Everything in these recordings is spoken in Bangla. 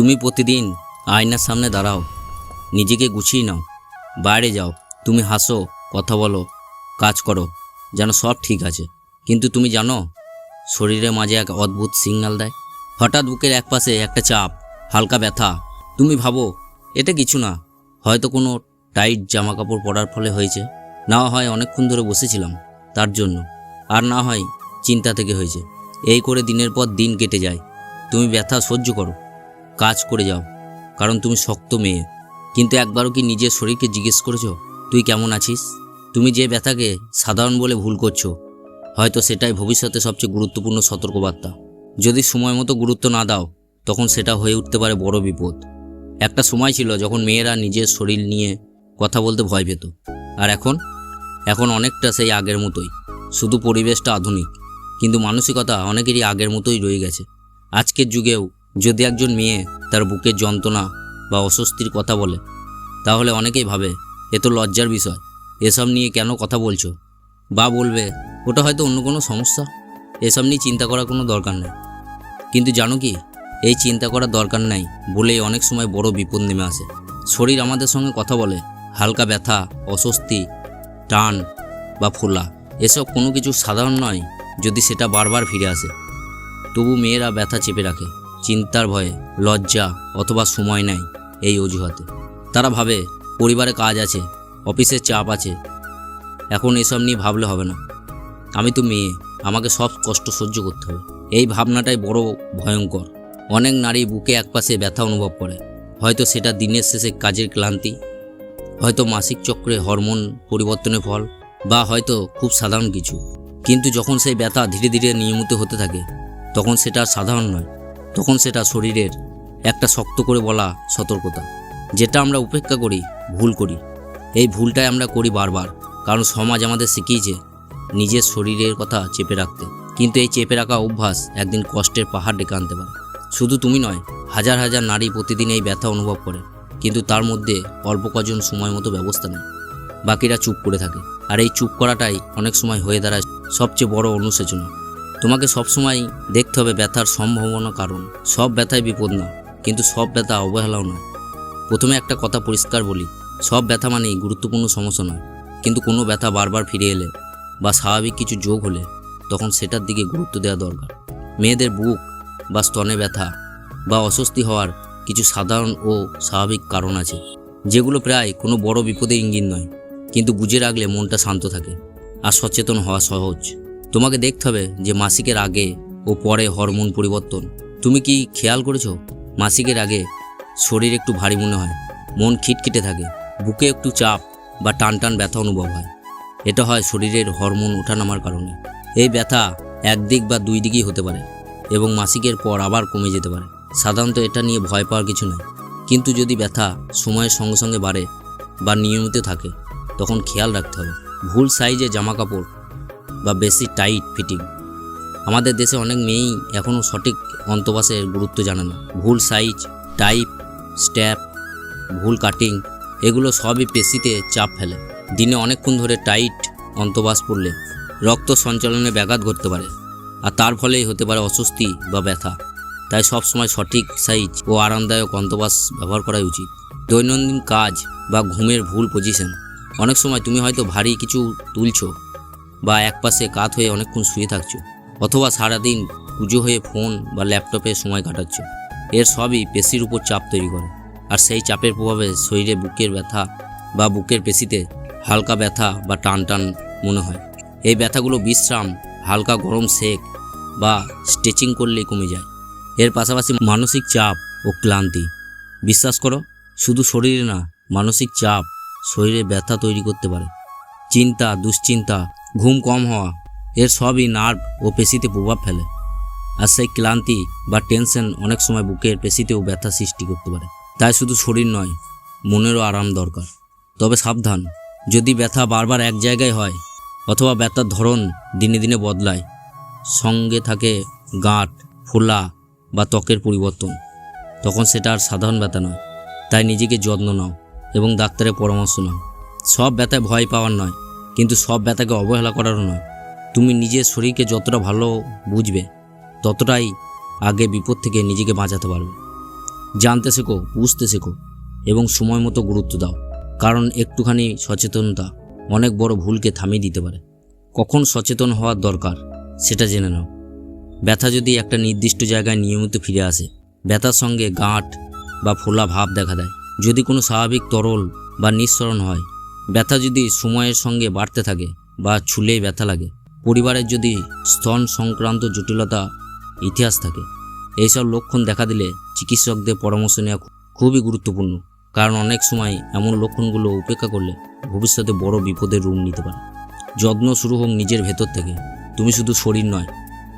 তুমি প্রতিদিন আয়নার সামনে দাঁড়াও। নিজেকে গুছিয়ে নাও। বাইরে যাও। তুমি হাসো, কথা বলো, কাজ করো, যেন সব ঠিক আছে। কিন্তু তুমি জানো শরীরের মাঝে এক অদ্ভুত সিগন্যাল দেয়। হঠাৎ বুকের এক পাশে একটা চাপ, হালকা ব্যথা। তুমি ভাবো, এটা কিছু না। হয়তো কোনো টাইট জামা কাপড় পরার ফলে হয়েছে। না হয় অনেকক্ষণ ধরে বসেছিলাম তার জন্য। আর না হয় চিন্তা থেকে হয়েছে। এই করে দিনের পর দিন কেটে যায়। তুমি ব্যথা সহ্য করো। কাজ করে যাও, কারণ তুমি শক্ত মেয়ে। কিন্তু একবারও কি নিজের শরীরকে জিজ্ঞেস করেছ, তুই কেমন আছিস? তুমি যে ব্যথাকে সাধারণ বলে ভুল করছ, হয়তো সেটাই ভবিষ্যতে সবচেয়ে গুরুত্বপূর্ণ সতর্কবার্তা। যদি সময় মতো গুরুত্ব না দাও, তখন সেটা হয়ে উঠতে পারে বড় বিপদ। একটা সময় ছিল যখন মেয়েরা নিজের শরীর নিয়ে কথা বলতে ভয় পেত। আর এখন? এখন অনেকটা সেই আগের মতোই। শুধু পরিবেশটা আধুনিক, কিন্তু মানসিকতা অনেকেরই আগের মতোই রয়ে গেছে। আজকের যুগেও যদি একজন মেয়ে তার বুকের যন্ত্রণা বা অস্বস্তির কথা বলে, তাহলে অনেকেই ভাবে এ তো লজ্জার বিষয়। এসব নিয়ে কেন কথা বলছো? বা বলবে, ওটা হয়তো অন্য কোনো সমস্যা? এসব নিয়ে চিন্তা করার কোনো দরকার নেই। কিন্তু জানো কি, এই চিন্তা করার দরকার নাই বলেই অনেক সময় বড় বিপদ নেমে আসে। শরীর আমাদের সঙ্গে কথা বলে, হালকা ব্যথা, অস্বস্তি, টান বা ফোলা, এসব কোনো কিছু সাধারণ নয় যদি সেটা বারবার ফিরে আসে। তবু মেয়েরা ব্যথা চেপে রাখে। চিন্তার ভয়ে, লজ্জা অথবা সময় নেয় এই অজুহাতে। তারা ভাবে, পরিবারে কাজ আছে অফিসের চাপ আছে। এখন এসব নিয়ে ভাবলে হবে না। আমি তো মেয়ে, আমাকে সব কষ্ট সহ্য করতে হবে। এই ভাবনাটাই বড় ভয়ঙ্কর। অনেক নারী বুকে একপাশে ব্যথা অনুভব করে। হয়তো সেটা দিনের শেষে কাজের ক্লান্তি, হয়তো মাসিক চক্রে হরমোন পরিবর্তনের ফল, বা হয়তো খুব সাধারণ কিছু। কিন্তু যখন সেই ব্যথা ধীরে ধীরে নিয়মিত হতে থাকে, তখন সেটা সাধারণ নয়। তখন সেটা শরীরের একটা শক্ত করে বলা সতর্কতা, যেটা আমরা উপেক্ষা করি, ভুল করি। এই ভুলটাই আমরা করি বারবার, কারণ সমাজ আমাদের শিখিয়েছে নিজের শরীরের কথা চেপে রাখতে। কিন্তু এই চেপে রাখা অভ্যাস একদিন কষ্টের পাহাড় ডেকে আনতে পারে। শুধু তুমি নয়, হাজার হাজার নারী প্রতিদিন এই ব্যথা অনুভব করে, কিন্তু তার মধ্যে অল্প কজন সময় মতো ব্যবস্থা নেয়। বাকিরা চুপ করে থাকে। আর এই চুপ করাটাই অনেক সময় হয়ে দাঁড়ায় সবচেয়ে বড় অনুশোচনা। তোমাকে সবসময় দেখতে হবে ব্যথার সম্ভাবনা কারণ। সব ব্যথায় বিপদ না, কিন্তু সব ব্যথা অবহেলাও নয়। প্রথমে একটা কথা পরিষ্কার বলি, সব ব্যথা মানেই গুরুত্বপূর্ণ সমস্যা নয়, কিন্তু কোনো ব্যথা বারবার ফিরে এলে বা স্বাভাবিক কিছু যোগ হলে তখন সেটার দিকে গুরুত্ব দেওয়া দরকার। মেয়েদের বুক বা স্তনে ব্যথা বা অস্বস্তি হওয়ার কিছু সাধারণ ও স্বাভাবিক কারণ আছে, যেগুলো প্রায় কোনো বড় বিপদের ইঙ্গিত নয়, কিন্তু বুঝে রাখলে মনটা শান্ত থাকে আর সচেতন হওয়া সহজ। তোমাকে দেখতে হবে যে মাসিকের আগে ও পরে হরমোন পরিবর্তন। তুমি কি খেয়াল করেছ? মাসিকের আগে শরীর একটু ভারী মনে হয়, মন খিটখিটে থাকে, বুকে একটু চাপ বা টান টান ব্যথা অনুভব হয়। এটা হয় শরীরের হরমোন ওঠানামার কারণে। এই ব্যথা একদিক বা দুই দিকই হতে পারে এবং মাসিকের পর আবার কমে যেতে পারে। সাধারণত এটা নিয়ে ভয় পাওয়ার কিছু নয় কিন্তু যদি ব্যথা সময়ের সঙ্গে সঙ্গে বাড়ে বা নিয়মিত থাকে, তখন খেয়াল রাখতে হবে। ভুল সাইজে জামা কাপড় বা বেশি টাইট ফিটিং আমাদের দেশে অনেক মেয়েই এখনও সঠিক অন্তবাসের গুরুত্ব জানে না। ভুল সাইজ টাইপ স্ট্যাপ ভুল কাটিং এগুলো সবই পেশিতে চাপ ফেলে। দিনে অনেকক্ষণ ধরে টাইট অন্তবাস পড়লে রক্ত সঞ্চালনে ব্যাঘাত ঘটতে পারে আর তার ফলেই হতে পারে অস্বস্তি বা ব্যথা। তাই সবসময় সঠিক সাইজ ও আরামদায়ক অন্তবাস ব্যবহার করাই উচিত। দৈনন্দিন কাজ বা ঘুমের ভুল পজিশন অনেক সময় তুমি হয়তো ভারী কিছু তুলছো বা একপাশে কাত হয়ে অনেকক্ষণ শুয়ে থাকছো, অথবা সারাদিন পুজো হয়ে ফোন বা ল্যাপটপে সময় কাটাচ্ছ। এর সবই পেশির উপর চাপ তৈরি করে। আর সেই চাপের প্রভাবে শরীরে বুকের ব্যথা বা বুকের পেশিতে হালকা ব্যথা বা টান টান মনে হয়। এই ব্যথাগুলো বিশ্রাম, হালকা গরম সেক বা স্ট্রেচিং করলেই কমে যায়। এর পাশাপাশি মানসিক চাপ ও ক্লান্তি। বিশ্বাস করো, শুধু শরীরে না, মানসিক চাপ শরীরে ব্যথা তৈরি করতে পারে। চিন্তা, দুশ্চিন্তা ঘুম কম হওয়া, এর সবই নার্ভ ও পেশিতে প্রভাব ফেলে। আর সেই ক্লান্তি বা টেনশন অনেক সময় বুকের পেশিতেও ব্যথা সৃষ্টি করতে পারে। তাই শুধু শরীর নয়, মনেরও আরাম দরকার। তবে সাবধান, যদি ব্যথা বারবার এক জায়গায় হয় অথবা ব্যথার ধরন দিনে দিনে বদলায়, সঙ্গে থাকে গাঁট, ফোলা বা ত্বকের পরিবর্তন, তখন সেটা আর সাধারণ ব্যথা নয়। তাই নিজেকে যত্ন নাও এবং ডাক্তারের পরামর্শ নাও। সব ব্যথায় ভয় পাওয়ার নয়। কিন্তু সব ব্যথাকে অবহেলা করারও নয়। তুমি নিজের শরীরকে যতটা ভালো বুঝবে, ততটাই আগে বিপদ থেকে নিজেকে বাঁচাতে পারবে। জানতে শেখো, বুঝতে শেখো এবং সময় মতো গুরুত্ব দাও, কারণ একটুখানি সচেতনতা অনেক বড় ভুলকে থামিয়ে দিতে পারে। কখন সচেতন হওয়ার দরকার সেটা জেনে নাও। ব্যথা যদি একটা নির্দিষ্ট জায়গায় নিয়মিত ফিরে আসে, ব্যথার সঙ্গে গাঁট বা ফোলা ভাব দেখা দেয়। যদি কোনো স্বাভাবিক তরল বা নিঃসরণ হয় ব্যথা যদি সময়ের সঙ্গে বাড়তে থাকে বা ছুলেই ব্যথা লাগে, পরিবারের যদি স্তন সংক্রান্ত জটিলতা ইতিহাস থাকে, এইসব লক্ষণ দেখা দিলে চিকিৎসকদের পরামর্শ নেওয়া খুবই গুরুত্বপূর্ণ। কারণ অনেক সময় এমন লক্ষণগুলো উপেক্ষা করলে ভবিষ্যতে বড় বিপদের রূপ নিতে পারে। যত্ন শুরু হোক নিজের ভেতর থেকে। তুমি শুধু শরীর নয়,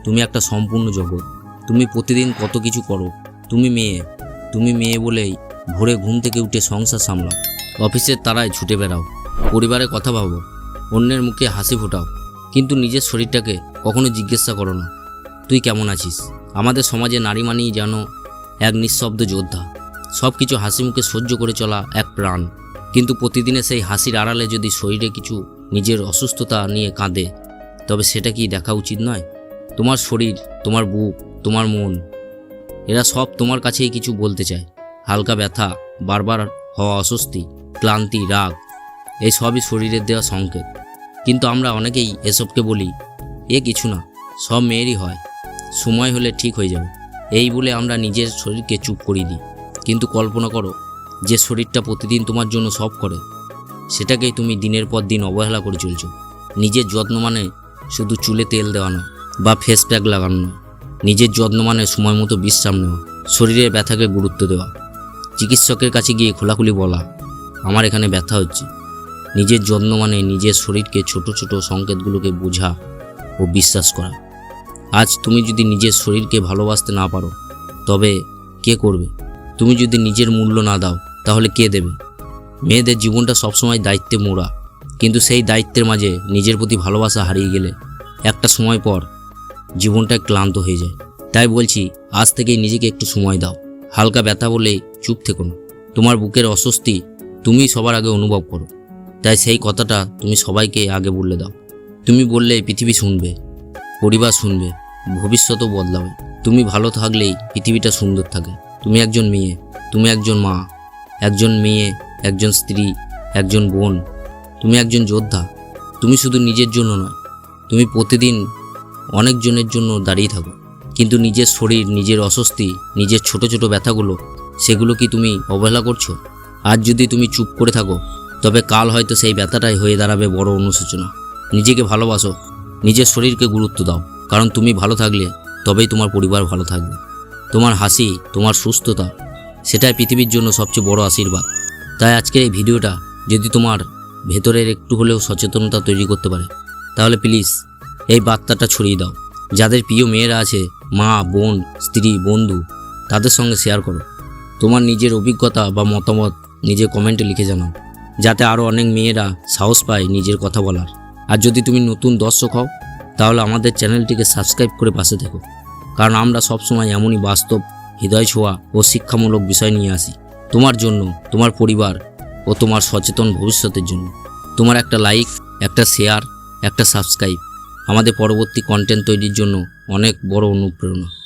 তুমি একটা সম্পূর্ণ জগৎ। তুমি প্রতিদিন কত কিছু করো, তুমি মেয়ে। তুমি মেয়ে বলেই ভোরে ঘুম থেকে উঠে সংসার সামলাও। অফিসের তারায় ছুটে বেড়াও পরিবারে কথা ভাবো, অন্যের মুখে হাসি ফোটাও, কিন্তু নিজের শরীরটাকে কখনো জিজ্ঞাসা করো না। তুই কেমন আছিস? আমাদের সমাজে নারী মানেই যেন এক নিঃশব্দ যোদ্ধা। সব কিছু হাসি মুখে সহ্য করে চলা এক প্রাণ। কিন্তু প্রতিদিনে সেই হাসির আড়ালে যদি শরীরে কিছু নিজের অসুস্থতা নিয়ে কাঁদে, তবে সেটা কি দেখা উচিত নয়? তোমার শরীর, তোমার বুক, তোমার মন, এরা সব তোমার কাছেই কিছু বলতে চায়। হালকা ব্যথা, বারবার হওয়া অস্বস্তি ক্লান্তি, রাগ, এই সবই শরীরের দেওয়া সংকেত। কিন্তু আমরা অনেকেই এসবকে বলি, এ কিছু না, সব মেয়েরই হয়, সময় হলে ঠিক হয়ে যাবে। এই বলে আমরা নিজের শরীরকে চুপ করিয়ে দিই। কিন্তু কল্পনা করো, যে শরীরটা প্রতিদিন তোমার জন্য সব করে, সেটাকেই তুমি দিনের পর দিন অবহেলা করে চলছো। নিজের যত্ন মানে শুধু চুলে তেল দেওয়া নয়, বা ফেস প্যাক লাগানো নয়। নিজের যত্ন মানে সময় মতো বিশ্রাম নেওয়া, শরীরের ব্যথাকে গুরুত্ব দেওয়া। চিকিৎসকের কাছে গিয়ে খোলাখুলি বলা আমার এখানে ব্যথা হচ্ছে। নিজের যত্ন মানে নিজের শরীরকে ছোট ছোট সংকেতগুলোকে বোঝা ও বিশ্বাস করা। আজ তুমি যদি নিজের শরীরকে ভালোবাসতে না পারো, তবে কে করবে? তুমি যদি নিজের মূল্য না দাও, তাহলে কে দেবে? মেয়েদের জীবনটা সবসময় দায়িত্বে মোড়া। কিন্তু সেই দায়িত্বের মাঝে নিজের প্রতি ভালোবাসা হারিয়ে গেলে একটা সময় পর জীবনটা ক্লান্ত হয়ে যায়। তাই বলছি, আজ থেকেই নিজেকে একটু সময় দাও। হালকা ব্যথা বলেই চুপ থেকো তোমার বুকের অস্বস্তি তুমি সবার আগে অনুভব করো। তাই সেই কথাটা তুমি সবাইকে আগে বললে দাও। তুমি বললে পৃথিবী শুনবে, পরিবার শুনবে, ভবিষ্যতও বদলাবে। তুমি ভালো থাকলেই পৃথিবীটা সুন্দর থাকে। তুমি একজন মেয়ে, তুমি একজন মা, একজন মেয়ে, একজন স্ত্রী, একজন বোন, তুমি একজন যোদ্ধা। তুমি শুধু নিজের জন্য নয়, তুমি প্রতিদিন অনেকজনের জন্য দাঁড়িয়ে থাকো। কিন্তু নিজের শরীর, নিজের অস্বস্তি, নিজের ছোট ছোট ব্যথাগুলো, সেগুলো কি তুমি অবহেলা করছ? আজ যদি তুমি চুপ করে থাকো, তবে কাল হয়তো সেই ব্যথাটাই হয়ে দাঁড়াবে বড় অনুশোচনা। নিজেকে ভালোবাসো, নিজের শরীরকে গুরুত্ব দাও, কারণ তুমি ভালো থাকলে তবেই তোমার পরিবার ভালো থাকবে। তোমার হাসি, তোমার সুস্থতা, সেটাই পৃথিবীর জন্য সবচেয়ে বড় আশীর্বাদ। তাই আজকের এই ভিডিওটা যদি তোমার ভেতরের একটু হলেও সচেতনতা তৈরি করতে পারে, তাহলে প্লিজ এই বার্তাটা ছড়িয়ে দাও। যাদের প্রিয় মেয়েরা আছে, মা, বোন, স্ত্রী, বন্ধু, তাদের সঙ্গে শেয়ার করো। তোমার নিজের অভিজ্ঞতা বা মতামত নিজে কমেন্টে লিখে জানাও, যাতে আরও অনেক মেয়েরা সাহস পায় নিজের কথা বলার। আর যদি তুমি নতুন দর্শক হও, তাহলে আমাদের চ্যানেলটিকে সাবস্ক্রাইব করে পাশে থেকো। কারণ আমরা সবসময় এমনই বাস্তব, হৃদয় ছোঁয়া ও শিক্ষামূলক বিষয় নিয়ে আসি। তোমার জন্য, তোমার পরিবার ও তোমার সচেতন ভবিষ্যতের জন্য। তোমার একটা লাইক, একটা শেয়ার, একটা সাবস্ক্রাইব আমাদের পরবর্তী কন্টেন্ট তৈরির জন্য অনেক বড় অনুপ্রেরণা।